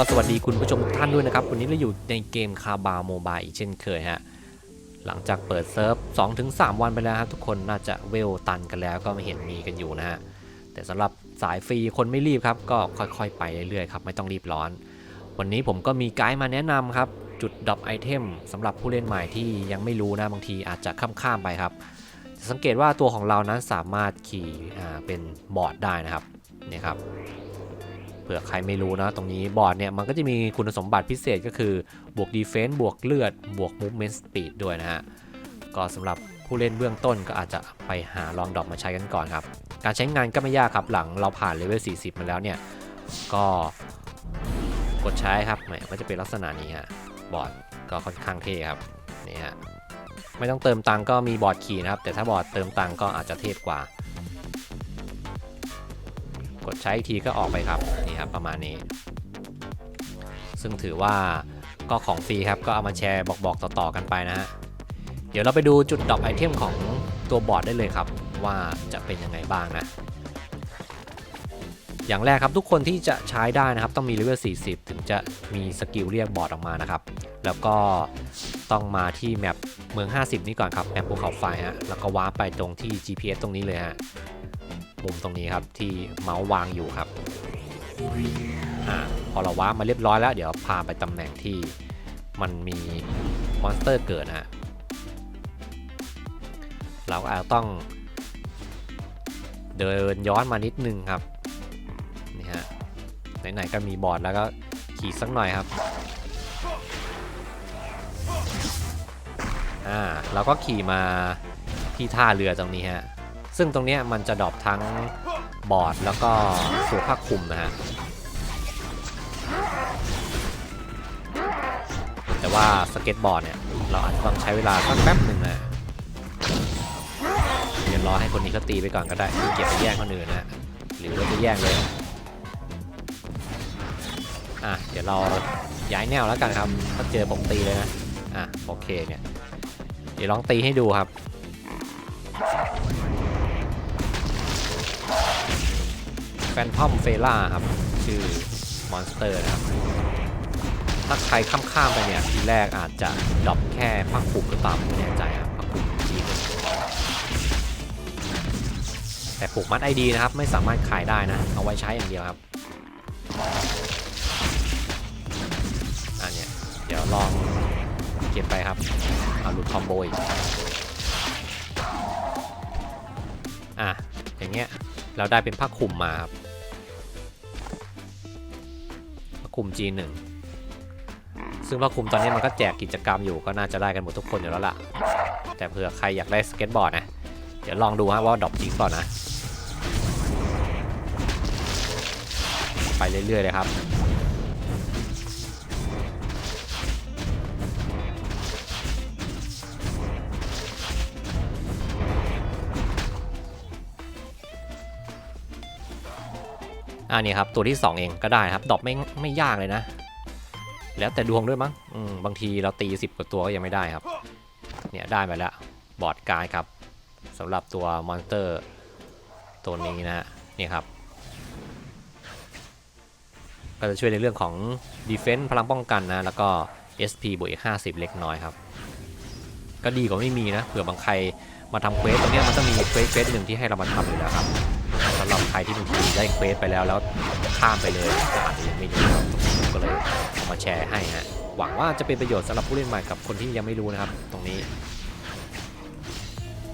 ก็สวัสดีคุณผู้ชมทุกท่านด้วยนะครับ วันนี้เราอยู่ในเกมคาบาโมบายอีกเช่นเคยฮะ หลังจากเปิดเซิร์ฟ2-3 วันไปแล้วครับทุกคนน่าจะเวลตันกันแล้วก็ไม่เห็นมีกันอยู่นะฮะ แต่สำหรับสายฟรีคนไม่รีบครับ ก็ค่อยๆ ไปเรื่อยๆครับไม่ต้องรีบร้อน วันนี้ผมก็มีไกด์มาแนะนำครับจุดดรอปไอเทมสำหรับผู้เล่นใหม่ที่ยังไม่รู้นะบางทีอาจจะข้ามๆไปครับ สังเกตว่าตัวของเรานั้นสามารถขี่เป็นบอร์ดได้นะครับเนี่ยครับ ผื่อใครไม่รู้นะตรงนี้บอร์ดเนี่ยมันก็จะมีคุณสมบัติพิเศษก็คือบวก Defense บวกเลือด บวก Movement Speed ด้วยนะฮะก็สำหรับผู้เล่นเบื้องต้นก็อาจจะไปหาลองดรอปมาใช้กันก่อนครับ การใช้งานก็ไม่ยากครับหลังเราผ่านเลเวล 40 มาแล้วเนี่ย ก็กดใช้ครับแหมก็จะเป็นลักษณะนี้ฮะบอร์ดก็ค่อนข้างเท่ครับนี่ฮะไม่ต้องเติมตังก็มีบอร์ดขี่นะครับ แต่ถ้าบอร์ดเติมตังก็อาจจะเท่กว่า กดใช้อีกทีก็ออกไปครับนี่ครับประมาณนี้ ซึ่งถือว่าก็ของฟรีครับก็เอามาแชร์บอกๆต่อๆกันไปนะฮะเดี๋ยวเราไปดูจุดดรอปไอเทมของตัวบอร์ดได้เลยครับ ว่าจะเป็นยังไงบ้างนะ อย่างแรกครับทุกคนที่จะใช้ได้นะครับ ต้องมีเลเวล 40 ถึงจะมีสกิลเรียกบอร์ดออกมานะครับ แล้วก็ต้องมาที่แมปเมือง 50 นี่ก่อนครับแมปภูเขาไฟฮะแล้วก็ว้าร์ปไปตรงที่ GPS ตรงนี้เลยฮะ มุมตรงนี้ครับที่เมาส์วางอยู่ครับอ่าพอเราว้ามาเรียบร้อยแล้ว เดี๋ยวพาไปตำแหน่งที่มันมีมอนสเตอร์เกิดนะฮะเราก็อาจต้อง เดินย้อนมานิดนึงครับนี่ฮะไหนๆก็มีบอร์ดแล้วก็ขี่สักหน่อยครับอ่าเราก็ขี่มาที่ท่าเรือตรงนี้ฮะ ซึ่งตรงนี้มันจะดรอปทั้งบอร์ดแล้วก็ตัวผ้าคลุมนะฮะแต่ว่าสเก็ตบอร์ดเนี่ย เราอาจจะต้องใช้เวลาสักแป๊บหนึ่งนะเดี๋ยวรอให้คนนี้เขาตีไปก่อนก็ได้เก็บไปแย่งคนอื่นนะหรือว่าจะแย่งเลยอะเดี๋ยวเราย้ายแนวแล้วกันครับถ้าเจอผมตีเลยนะอะโอเคเนี่ยเดี๋ยวลองตีให้ดูครับ ฟนทอมเฟล่าครับ ชื่อมอนสเตอร์นะครับ ถ้าใครข้ามๆไปเนี่ย ทีแรกอาจจะดรอปแค่พักคุมหรือเปล่าไม่แน่ใจครับพักคุมจีนแต่ผูกมัดไอดีนะครับ ไม่สามารถขายได้นะ เอาไว้ใช้อย่างเดียวครับอันเนี้ยเดี๋ยวลองเก็บไปครับเอาลูกคอมโบอีกอะอย่างเงี้ยเราได้เป็นผ้าคลุมมาครับ ลุม G1 ซึ่งผ้าคลุมตอนนี้มันก็แจกกิจกรรมอยู่ก็น่าจะได้กันหมดทุกคนอยู่แล้วล่ะ แต่เผื่อใครอยากได้สเก็ตบอร์ดนะ เดี๋ยวลองดูฮะว่าดรอปจริงเปล่านะ ไปเรื่อยๆเลยครับ อ่านี่ครับตัวที่ 2 เองก็ได้ครับดอปไม่ไม่ยากเลยนะ แล้วแต่ดวงด้วยมั้งบางทีเราตี 10กว่าตัวก็ยังไม่ได้ครับ เนี่ยได้มาแล้วบอร์ดการ์ดครับสำหรับตัวมอนสเตอร์ตัวนี้นะฮะนี่ครับก็จะช่วยในเรื่องของ Defense พลังป้องกันนะ แล้วก็ SP บวกอีก50 เล็กน้อยครับ ก็ดีกว่าไม่มีนะเผื่อบางใครมาทำเควสตรงนี้มันต้องมีเควสเควสหนึ่งที่ให้เรามาทำอยู่แล้วครับำหรับใครที่บางทีได้เควสไปแล้วแล้วข้ามไปเลยก็อาจจะยังไม่รู้ครับผมก็เลยเอามาแชร์ให้ฮะหวังว่าจะเป็นประโยชน์สำหรับผู้เล่นใหม่กับคนที่ยังไม่รู้นะครับ ตรงนี้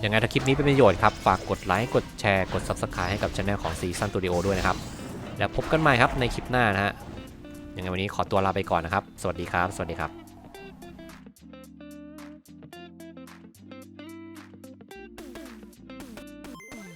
ยังไงถ้าคลิปนี้เป็นประโยชน์ครับ ฝากกดไลค์กดแชร์กด Subscribe ให้กับช anel ของ Season Studio ด้วยนะครับ แล้วพบกันใหม่ครับในคลิปหน้านะฮะยังไงวันนี้ขอตัวลาไปก่อนนะครับ สวัสดีครับ สวัสดีครับ